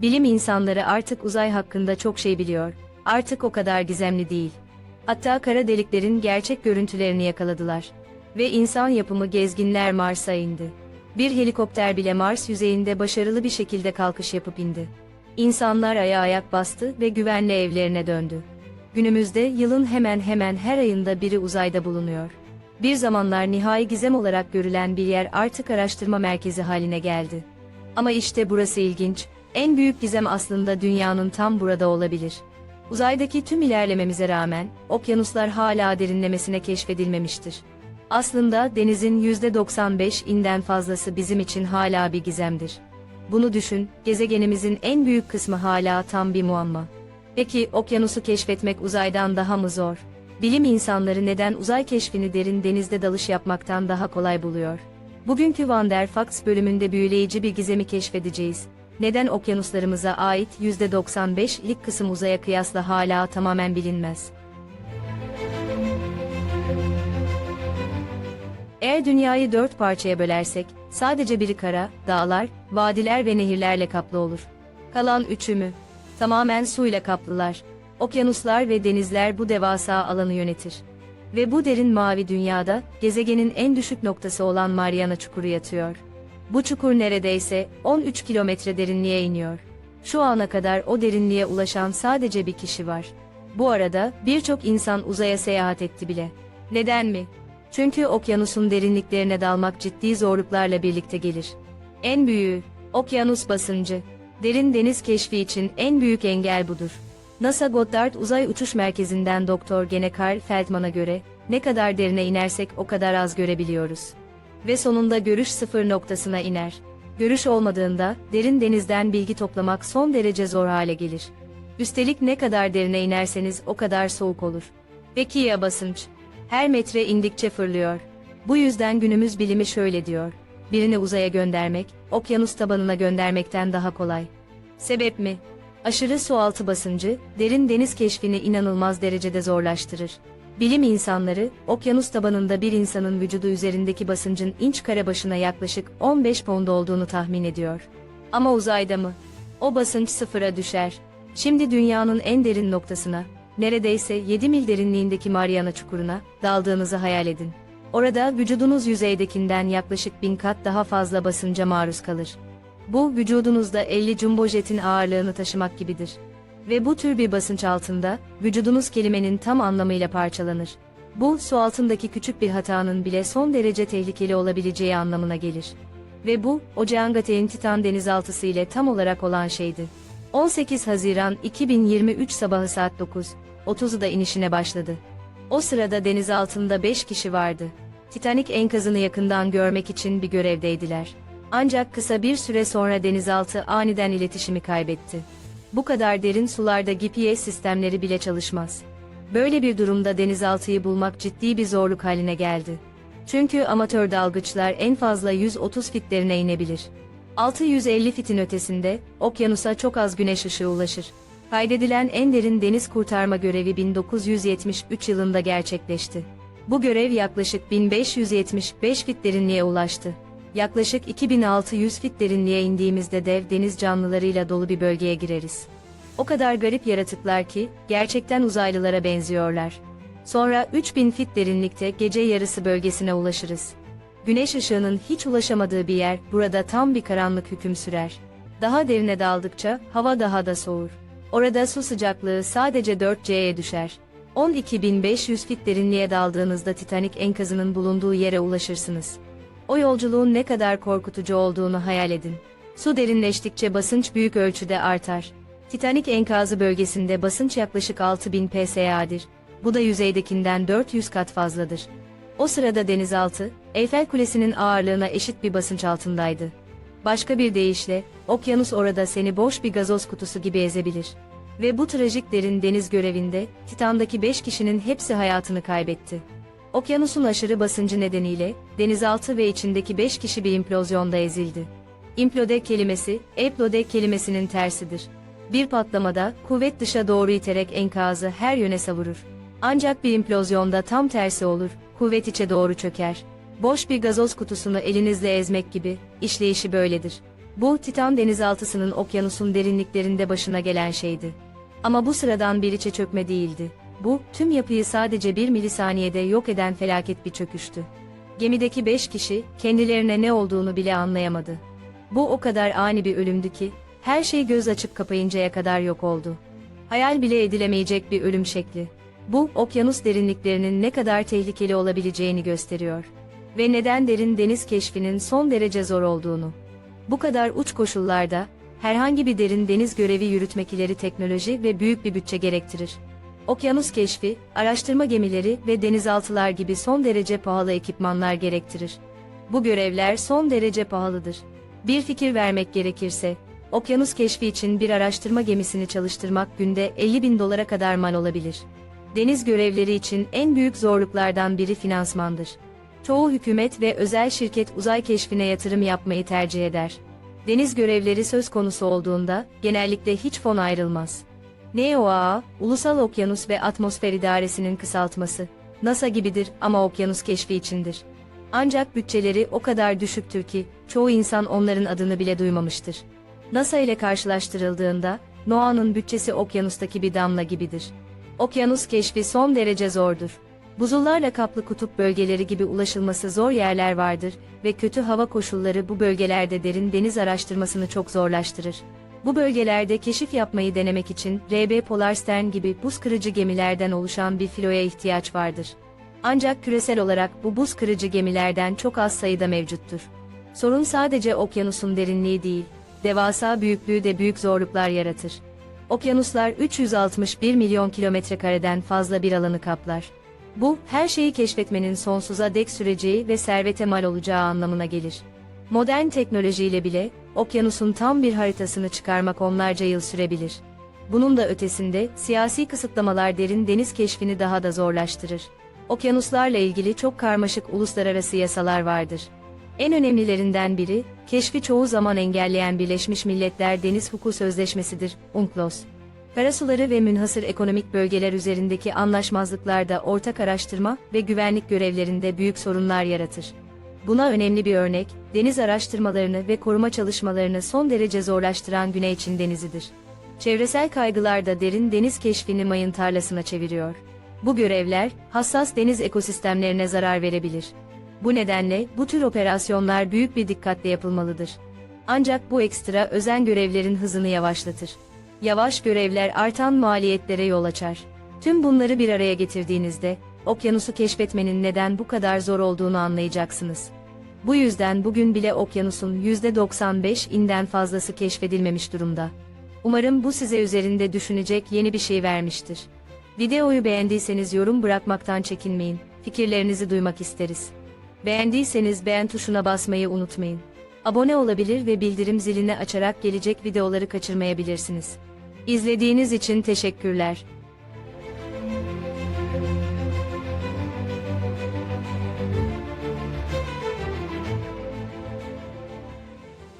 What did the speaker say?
Bilim insanları artık uzay hakkında çok şey biliyor. Artık o kadar gizemli değil. Hatta kara deliklerin gerçek görüntülerini yakaladılar. Ve insan yapımı gezginler Mars'a indi. Bir helikopter bile Mars yüzeyinde başarılı bir şekilde kalkış yapıp indi. İnsanlar aya ayak bastı ve güvenli evlerine döndü. Günümüzde yılın hemen hemen her ayında biri uzayda bulunuyor. Bir zamanlar nihai gizem olarak görülen bir yer artık araştırma merkezi haline geldi. Ama işte burası ilginç. En büyük gizem aslında dünyanın tam burada olabilir. Uzaydaki tüm ilerlememize rağmen okyanuslar hala derinlemesine keşfedilmemiştir. Aslında denizin %95 inden fazlası bizim için hala bir gizemdir. Bunu düşün, gezegenimizin en büyük kısmı hala tam bir muamma. Peki okyanusu keşfetmek uzaydan daha mı zor? Bilim insanları neden uzay keşfini derin denizde dalış yapmaktan daha kolay buluyor? Bugünkü Wonderfacts bölümünde büyüleyici bir gizemi keşfedeceğiz. Neden okyanuslarımıza ait %95'lik kısım uzaya kıyasla hala tamamen bilinmez? Eğer dünyayı dört parçaya bölersek, sadece biri kara, dağlar, vadiler ve nehirlerle kaplı olur. Kalan üçü mü? Tamamen suyla kaplılar. Okyanuslar ve denizler bu devasa alanı yönetir. Ve bu derin mavi dünyada, gezegenin en düşük noktası olan Mariana Çukuru yatıyor. Bu çukur neredeyse 13 kilometre derinliğe iniyor. Şu ana kadar o derinliğe ulaşan sadece bir kişi var. Bu arada birçok insan uzaya seyahat etti bile. Neden mi? Çünkü okyanusun derinliklerine dalmak ciddi zorluklarla birlikte gelir. En büyüğü, okyanus basıncı. Derin deniz keşfi için en büyük engel budur. NASA Goddard Uzay Uçuş Merkezi'nden Doktor Gene Carl Feldman'a göre, ne kadar derine inersek o kadar az görebiliyoruz. Ve sonunda görüş sıfır noktasına iner. Görüş olmadığında, derin denizden bilgi toplamak son derece zor hale gelir. Üstelik ne kadar derine inerseniz o kadar soğuk olur. Peki ya basınç? Her metre indikçe fırlıyor. Bu yüzden günümüz bilimi şöyle diyor. Birini uzaya göndermek, okyanus tabanına göndermekten daha kolay. Sebep mi? Aşırı sualtı basıncı, derin deniz keşfini inanılmaz derecede zorlaştırır. Bilim insanları, okyanus tabanında bir insanın vücudu üzerindeki basıncın inç kare başına yaklaşık 15 pound olduğunu tahmin ediyor. Ama uzayda mı? O basınç sıfıra düşer. Şimdi dünyanın en derin noktasına, neredeyse 7 mil derinliğindeki Mariana Çukuru'na, daldığınızı hayal edin. Orada vücudunuz yüzeydekinden yaklaşık bin kat daha fazla basınca maruz kalır. Bu, vücudunuzda 50 jumbo jetin ağırlığını taşımak gibidir. Ve bu tür bir basınç altında, vücudunuz kelimenin tam anlamıyla parçalanır. Bu, su altındaki küçük bir hatanın bile son derece tehlikeli olabileceği anlamına gelir. Ve bu, Oceangate'in Titan denizaltısı ile tam olarak olan şeydi. 18 Haziran 2023 sabahı saat 9.30'da inişine başladı. O sırada deniz altında 5 kişi vardı. Titanic enkazını yakından görmek için bir görevdeydiler. Ancak kısa bir süre sonra denizaltı aniden iletişimi kaybetti. Bu kadar derin sularda GPS sistemleri bile çalışmaz. Böyle bir durumda denizaltıyı bulmak ciddi bir zorluk haline geldi. Çünkü amatör dalgıçlar en fazla 130 fit derine inebilir. 650 fitin ötesinde, okyanusa çok az güneş ışığı ulaşır. Kaydedilen en derin deniz kurtarma görevi 1973 yılında gerçekleşti. Bu görev yaklaşık 1575 fit derinliğe ulaştı. Yaklaşık 2600 fit derinliğe indiğimizde dev deniz canlılarıyla dolu bir bölgeye gireriz. O kadar garip yaratıklar ki, gerçekten uzaylılara benziyorlar. Sonra 3000 fit derinlikte gece yarısı bölgesine ulaşırız. Güneş ışığının hiç ulaşamadığı bir yer, burada tam bir karanlık hüküm sürer. Daha derine daldıkça, hava daha da soğur. Orada su sıcaklığı sadece 4C'ye düşer. 12.500 fit derinliğe daldığınızda Titanic enkazının bulunduğu yere ulaşırsınız. O yolculuğun ne kadar korkutucu olduğunu hayal edin. Su derinleştikçe basınç büyük ölçüde artar. Titanic enkazı bölgesinde basınç yaklaşık 6000 psa'dir. Bu da yüzeydekinden 400 kat fazladır. O sırada denizaltı, Eyfel Kulesi'nin ağırlığına eşit bir basınç altındaydı. Başka bir deyişle, okyanus orada seni boş bir gazoz kutusu gibi ezebilir. Ve bu trajik derin deniz görevinde, Titan'daki 5 kişinin hepsi hayatını kaybetti. Okyanusun aşırı basıncı nedeniyle, denizaltı ve içindeki 5 kişi bir implozyonda ezildi. Implode kelimesi, eplode kelimesinin tersidir. Bir patlamada, kuvvet dışa doğru iterek enkazı her yöne savurur. Ancak bir implozyonda tam tersi olur, kuvvet içe doğru çöker. Boş bir gazoz kutusunu elinizle ezmek gibi, işleyişi böyledir. Bu, Titan denizaltısının okyanusun derinliklerinde başına gelen şeydi. Ama bu sıradan bir içe çökme değildi. Bu, tüm yapıyı sadece bir milisaniyede yok eden felaket bir çöküştü. Gemideki beş kişi, kendilerine ne olduğunu bile anlayamadı. Bu o kadar ani bir ölümdü ki, her şey göz açıp kapayıncaya kadar yok oldu. Hayal bile edilemeyecek bir ölüm şekli. Bu, okyanus derinliklerinin ne kadar tehlikeli olabileceğini gösteriyor. Ve neden derin deniz keşfinin son derece zor olduğunu. Bu kadar uç koşullarda, herhangi bir derin deniz görevi yürütmek ileri teknoloji ve büyük bir bütçe gerektirir. Okyanus keşfi, araştırma gemileri ve denizaltılar gibi son derece pahalı ekipmanlar gerektirir. Bu görevler son derece pahalıdır. Bir fikir vermek gerekirse, okyanus keşfi için bir araştırma gemisini çalıştırmak günde 50 bin dolara kadar mal olabilir. Deniz görevleri için en büyük zorluklardan biri finansmandır. Çoğu hükümet ve özel şirket uzay keşfine yatırım yapmayı tercih eder. Deniz görevleri söz konusu olduğunda, genellikle hiç fon ayrılmaz. NOAA, Ulusal Okyanus ve Atmosfer İdaresi'nin kısaltması. NASA gibidir ama okyanus keşfi içindir. Ancak bütçeleri o kadar düşüktür ki, çoğu insan onların adını bile duymamıştır. NASA ile karşılaştırıldığında, NOAA'nın bütçesi okyanustaki bir damla gibidir. Okyanus keşfi son derece zordur. Buzullarla kaplı kutup bölgeleri gibi ulaşılması zor yerler vardır ve kötü hava koşulları bu bölgelerde derin deniz araştırmasını çok zorlaştırır. Bu bölgelerde keşif yapmayı denemek için RB Polarstern gibi buz kırıcı gemilerden oluşan bir filoya ihtiyaç vardır. Ancak küresel olarak bu buz kırıcı gemilerden çok az sayıda mevcuttur. Sorun sadece okyanusun derinliği değil, devasa büyüklüğü de büyük zorluklar yaratır. Okyanuslar 361 milyon kilometre kareden fazla bir alanı kaplar. Bu, her şeyi keşfetmenin sonsuza dek süreceği ve servete mal olacağı anlamına gelir. Modern teknolojiyle bile, okyanusun tam bir haritasını çıkarmak onlarca yıl sürebilir. Bunun da ötesinde, siyasi kısıtlamalar derin deniz keşfini daha da zorlaştırır. Okyanuslarla ilgili çok karmaşık uluslararası yasalar vardır. En önemlilerinden biri, keşfi çoğu zaman engelleyen Birleşmiş Milletler Deniz Hukuku Sözleşmesi'dir, UNCLOS. Karasuları ve münhasır ekonomik bölgeler üzerindeki anlaşmazlıklarda ortak araştırma ve güvenlik görevlerinde büyük sorunlar yaratır. Buna önemli bir örnek, deniz araştırmalarını ve koruma çalışmalarını son derece zorlaştıran Güney Çin Denizi'dir. Çevresel kaygılar da derin deniz keşfini mayın tarlasına çeviriyor. Bu görevler, hassas deniz ekosistemlerine zarar verebilir. Bu nedenle bu tür operasyonlar büyük bir dikkatle yapılmalıdır. Ancak bu ekstra özen görevlerin hızını yavaşlatır. Yavaş görevler artan maliyetlere yol açar. Tüm bunları bir araya getirdiğinizde, okyanusu keşfetmenin neden bu kadar zor olduğunu anlayacaksınız. Bu yüzden bugün bile okyanusun %95 inden fazlası keşfedilmemiş durumda. Umarım bu size üzerinde düşünecek yeni bir şey vermiştir. Videoyu beğendiyseniz yorum bırakmaktan çekinmeyin, fikirlerinizi duymak isteriz. Beğendiyseniz beğen tuşuna basmayı unutmayın. Abone olabilir ve bildirim zilini açarak gelecek videoları kaçırmayabilirsiniz. İzlediğiniz için teşekkürler.